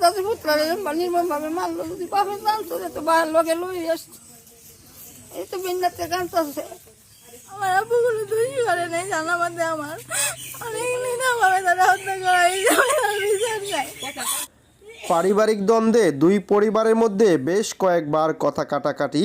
দাদি পুত্রারে নির্মম ভাবে মারলো, যদি বাপে জানতো যে তো বাইরের লোকে লই আসতো এই তো বিন্দাতে কাঁদতেছে আমার আব্বুগুলো দুই করে নেই, জানা মধ্যে আমার। অনেক নিরাভাবে তারা হত্যা করা এই বিচার নাই। পারিবারিক দ্বন্দ্বে দুই পরিবারের মধ্যে বেশ কয়েকবার কথা কাটাকাটি।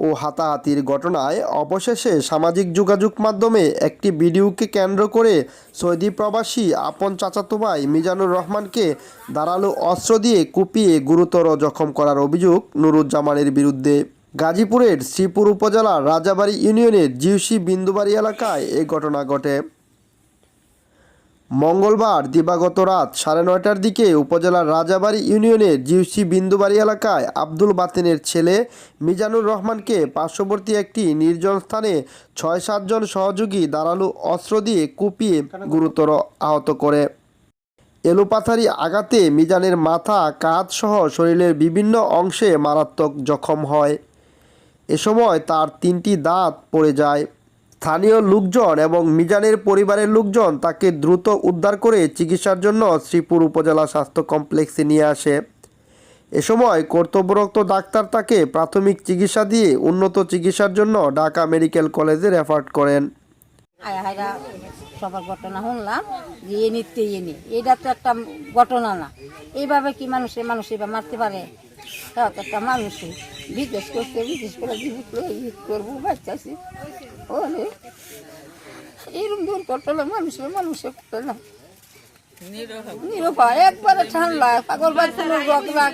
ও হাতাহাতির ঘটনায় অবশেষে সামাজিক যোগাযোগ মাধ্যমে একটি ভিডিওকে কেন্দ্র করে সৌদি প্রবাসী আপন চাচাতো ভাই মিজানুর রহমানকে দাঁড়াল অস্ত্র দিয়ে কুপিয়ে গুরুতর জখম করার অভিযোগ নুরুজ্জামানের বিরুদ্ধে। গাজীপুরের শ্রীপুর উপজেলার রাজাবাড়ি ইউনিয়নের জিউসি বিন্দুবাড়ি এলাকায় এ ঘটনা ঘটে। মঙ্গলবার দিবাগত রাত সাড়ে নয়টার দিকে উপজেলার রাজাবাড়ি ইউনিয়নের জিউসি বিন্দুবাড়ি এলাকায় আব্দুল বাতিনের ছেলে মিজানুর রহমানকে পার্শ্ববর্তী একটি নির্জন স্থানে ছয় সাতজন সহযোগী দাঁড়ালু অস্ত্র দিয়ে কুপিয়ে গুরুতর আহত করে। এলোপাথারি আঘাতে মিজানের মাথা, কাঁধ সহ শরীরের বিভিন্ন অংশে মারাত্মক জখম হয়। এ সময় তার তিনটি দাঁত পড়ে যায়। স্থানীয় লোকজন এবং মিজানের পরিবারের লোকজন তাকে দ্রুত উদ্ধার করে চিকিৎসার জন্য শ্রীপুর উপজেলা স্বাস্থ্য কমপ্লেক্সে নিয়ে আসে। এ সময় কর্তব্যরত ডাক্তার তাকে প্রাথমিক চিকিৎসা দিয়ে উন্নত চিকিৎসার জন্য ঢাকা মেডিকেল কলেজে রেফার করেন। সবার ঘটনা শুনলাম যে এ এনে এটা তো একটা ঘটনা না। এইভাবে কি মানুষে মানুষ এবার মারতে পারে? একটা মানুষে বিদেশ একবারে ঠান্ডা বাচ্চার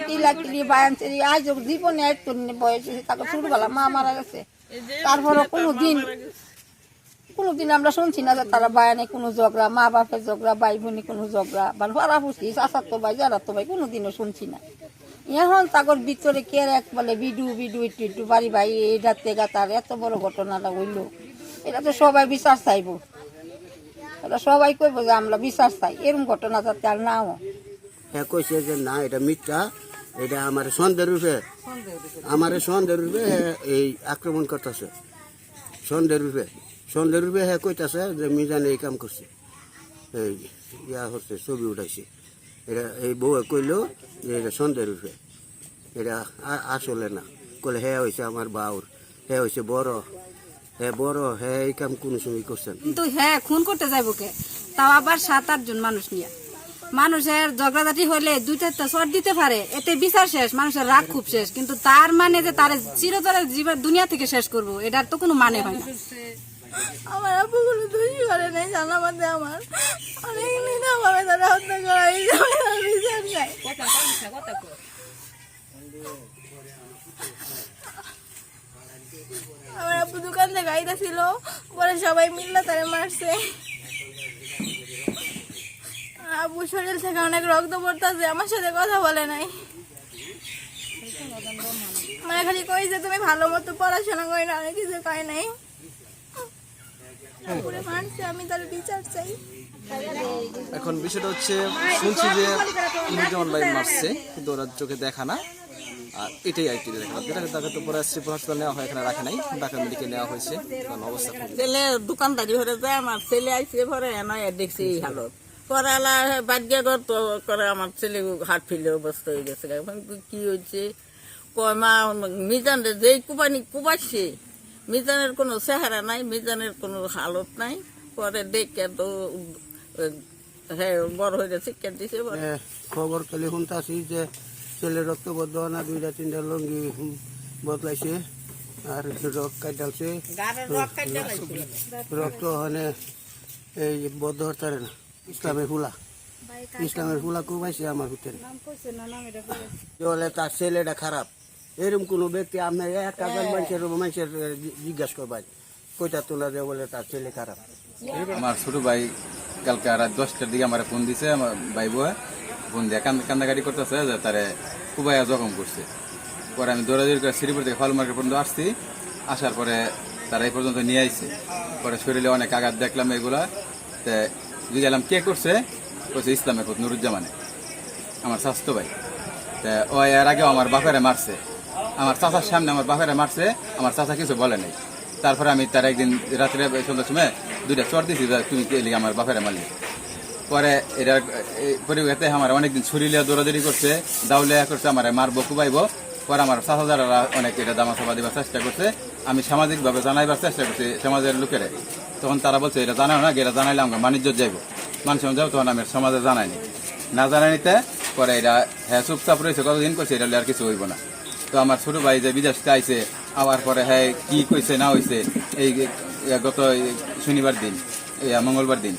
কিলা কিলি বায়ানছে আজ জীবনে একটু বয়স ছোটবেলা মা মারা গেছে। তারপরে কোনো দিন কোনোদিন আমরা শুনছি না যে তারা বায়ানে কোনো ঝগড়া, মা বাপের ঝগড়া, ভাই বোনে কোনো ঝগড়া, বা ভাড়া পুষি চাচার তো ভাই যারা তো ভাই, কোনোদিনও শুনছি না। এখন তাগর ভিতরে কে এক বলে বিডু বিডু একটু একটু বাড়ি ভাই এটা তেগা তার এত বড় ঘটনাটা হইল। এটা তো সবাই বিশ্বাস চাইব। এটা সবাই কইব যে আমরা বিশ্বাস চাই। এরকম ঘটনা যাতে আর না হয়। হ্যাঁ কইছে যে না, এটা মিথ্যা। এটা আমার সন্দেহ রূপে। আমার সন্দেহ রূপে এই আক্রমণ করতেছে। সন্দেহ রূপে। সন্দেহ রূপে হ্যাঁ কইতাছে যে মিজানে এই কাম করছে। এই ইয়া হচ্ছে, ছবি উঠাইছে। এটা এই বউ কইলো যে এটা সন্দেহ রূপে। এটা আসলে না। কলে হ্যাঁ হয়েছে আমার বাউর হ্যাঁ হয়েছে বড় হ্যাঁ বড় হ্যাঁ এই কাম কোন সময় করছেন? কিন্তু হ্যাঁ খুন করতে যাইব কে? তাও আবার সাত আটজন মানুষ নিয়ে। মানুষের ঝগড়াঝাটি হলে দুইটা চট দিতে পারে। এতে বিচার শেষ মানুষের রাগ খুব শেষ। কিন্তু তার মানে যে তার চিরতরে জীবন দুনিয়া থেকে শেষ করব এটার তো কোনো মানে হয় না। আমার আব্বুগুলো দুই করে নেই জানা মধ্যে আমার। অনেক নিরাভাবে তারা হত্যা করা এই বিচার চাই আমার থেকে পরে সবাই মিললে তারা মারছে। আব্বু শরীর থেকে অনেক রক্ত পড়তেছে, আমার সাথে কথা বলে নাই। মানে খালি কই যে তুমি ভালো মতো পড়াশোনা করি না অনেক কিছু কয় নাই। আমি তার বিচার চাই। এখন বিষয়টা হচ্ছে, শুনছি যে ভাই মারছে, কিন্তু ওরা চোখে দেখা না। আর এটাই আর কি দেখা তাকে তো পরে শ্রীপুর হাসপাতাল নেওয়া হয় এখানে রাখে নাই ঢাকা মেডিকেল নেওয়া হয়েছে। কারণ অবস্থা খুব ছেলে দোকানদারি ভরে যায় আমার ছেলে আইসে ভরে নয় দেখছি এই হালত। পরে আলা বাদ্যা তো করে আমার ছেলে হাট ফিলে অবস্থা হয়ে গেছে। এখন কি হয়েছে? কয় মা মিজান যেই কুপানি কুপাইছে মিজানের কোনো চেহারা নাই মিজানের কোনো হালত নাই। পরে দেখে তো হ্যাঁ বড় হয়ে গেছে শিক্ষা দিছে পরে। এ, খবর খালি শুনতাছি যে ছেলে রক্তবদ্ধ না দুইটা তিনটা লঙ্গি বদলাইছে আর রক কাটালছে রক্ত ওখানে এই বদ্ধ হতারে না ইসলামের ফুলা ইসলামের ফুলা কুমাইছে আমার ভিতরে। বলে তার ছেলেটা খারাপ। এরকম কোন ব্যক্তি আপনার একটা মানুষের মানুষের জিজ্ঞাসা করবেন কইটা তোলা দেয় বলে তার ছেলে খারাপ। আমার ছোট ভাই কালকে রাত দশটার দিকে আমার ফোন দিছে আমার ভাই বউ দিয়ে কান্দ কান্দাকাটি করতেছে যে তারে কুবাইয়া জখম করছে। পরে আমি দৌড়াদৌড়ি করে শ্রীপুর থেকে ফল মার্কেট পর্যন্ত আসছি। আসার পরে তারা এই পর্যন্ত নিয়ে আইছে। পরে শরীরে অনেক আঘাত দেখলাম এগুলা। তে জিজ্ঞালাম কে করছে? করছে ইসলামের পুত নুরুজ্জামানে, আমার স্বাস্থ্য ভাই। তে ও এর আগে আমার বাপেরে মারছে। আমার চাচার সামনে আমার বাপেরে মারছে, আমার চাচা কিছু বলে নাই। তারপরে আমি তার একদিন রাত্রে সন্ধ্যার সময় দুইটা চর যে তুমি আমার বাপেরে মারলি। পরে এটা পরিবেশে আমার অনেকদিন ছুরি লিয়া দৌড়াদৌড়ি করছে দাউলিয়া করছে, আমার মারবো, কুবাইবো। পরে আমার সাহাযারা অনেক এটা দামা সাবা দিবার চেষ্টা করছে। আমি সামাজিকভাবে জানাইবার চেষ্টা করছি সমাজের লোকেরা। তখন তারা বলছে এটা জানাও না এটা জানাইলে আমরা বাণিজ্য যাইবো। মানুষ যাব তখন আমি সমাজে জানাইনি না জানাইনিতে পরে এটা হ্যাঁ চুপচাপ রয়েছে, কতদিন করছে এটা আর কিছু হইব না। তো আমার ছোট ভাই যে বিদেশ আইছে, আবার পরে হ্যাঁ কি কইছে, না হইছে, এই গত শনিবার দিন মঙ্গলবার দিন।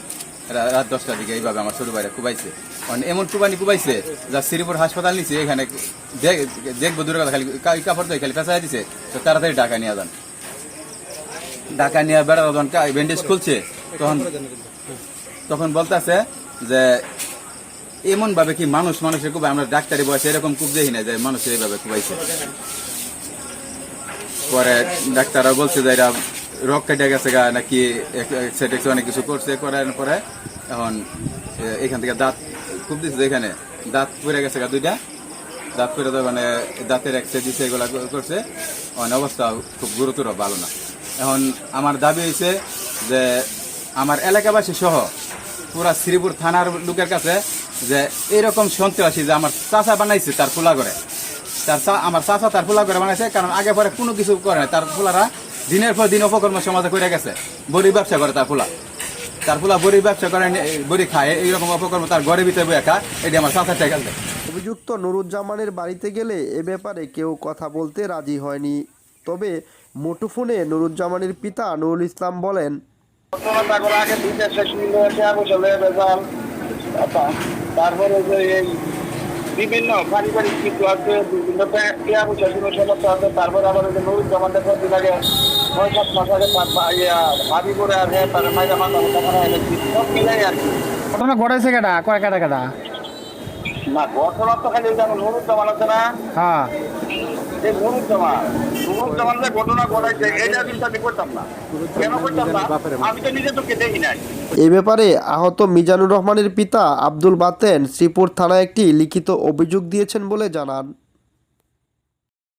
রাত দশটার দিকে এইভাবে আমার ছোট ভাইরা কুবাইছে। মানে এমন কুবানি কুবাইছে যা শ্রীপুর হাসপাতাল নিছে, এখানে দেখব দূরের কথা, খালি কাপড় দিয়ে খালি পেঁচাই দিছে, তো তাড়াতাড়ি ঢাকা নিয়ে যান। ঢাকা নিয়ে বেড়া যখন ব্যান্ডেজ খুলছে, তখন তখন বলতেছে যে এমন ভাবে কি মানুষ মানুষের কুবাই আমরা ডাক্তারি বয়সে এরকম কুব দেখি না যে মানুষের এইভাবে কুবাইছে। পরে ডাক্তাররা বলছে যে এটা রক কেটে গেছে গা, নাকি অনেক কিছু করছে, করার পরে এখন এখান থেকে দাঁত খুব দিচ্ছে এখানে। দাঁত পড়ে গেছে গা দুইটা। দাঁত পড়ে তো মানে দাঁতের এক্সরে দিচ্ছে এগুলা করছে। মানে অবস্থা খুব গুরুতর, ভালো না। এখন আমার দাবি হয়েছে যে আমার এলাকাবাসী সহ পুরা শ্রীপুর থানার লোকের কাছে যে এরকম সন্ত্রাসী যে আমার চাষা বানাইছে তার খোলা করে তার আমার চাচা তার ফুলা করে বানাইছে, কারণ আগে পরে কোনো কিছু করে না তার ফুলারা দিনের পর দিন অপকর্ম সমাজে করে গেছে বড়ি ব্যবসা করে তার ফুলা। তার ফুলা বড়ি ব্যবসা করে বড়ি খায় এইরকম অপকর্ম তার ঘরে ভিতরে খা এটি আমার টেকাল দেয় অভিযুক্ত নুরুজ্জামানের বাড়িতে গেলে এ ব্যাপারে কেউ কথা বলতে রাজি হয়নি। তবে মুঠোফোনে নুরুজ্জামানের পিতা নুরুল ইসলাম বলেন বেজাল তারপরে যে এই বিভিন্ন পারিবারিক কিছু আছে বিভিন্ন তারপরে আবার ওই যে কদিন আগে ছয় সাত মাস আগে তার মা- ভাবি করে আছে তার মাইরা মাথা মাথা মারা এনেছি সব মিলাই আর কি। ঘটনা ঘটাইছে কেটা কয় কেটা কেটা না ঘটনা তো খালি ওই যে জামান আছে না? হ্যাঁ। এই নুরুর জামান নুরুর জামান যে ঘটনা ঘটাইছে এটা কিন্তু আমি করতাম না। কেন করতাম না? আমি তো নিজে তোকে দেখি নাই। এ ব্যাপারে আহত মিজানুর রহমানের পিতা আব্দুল বাতেন শ্রীপুর থানায় একটি লিখিত অভিযোগ দিয়েছেন বলে জানান।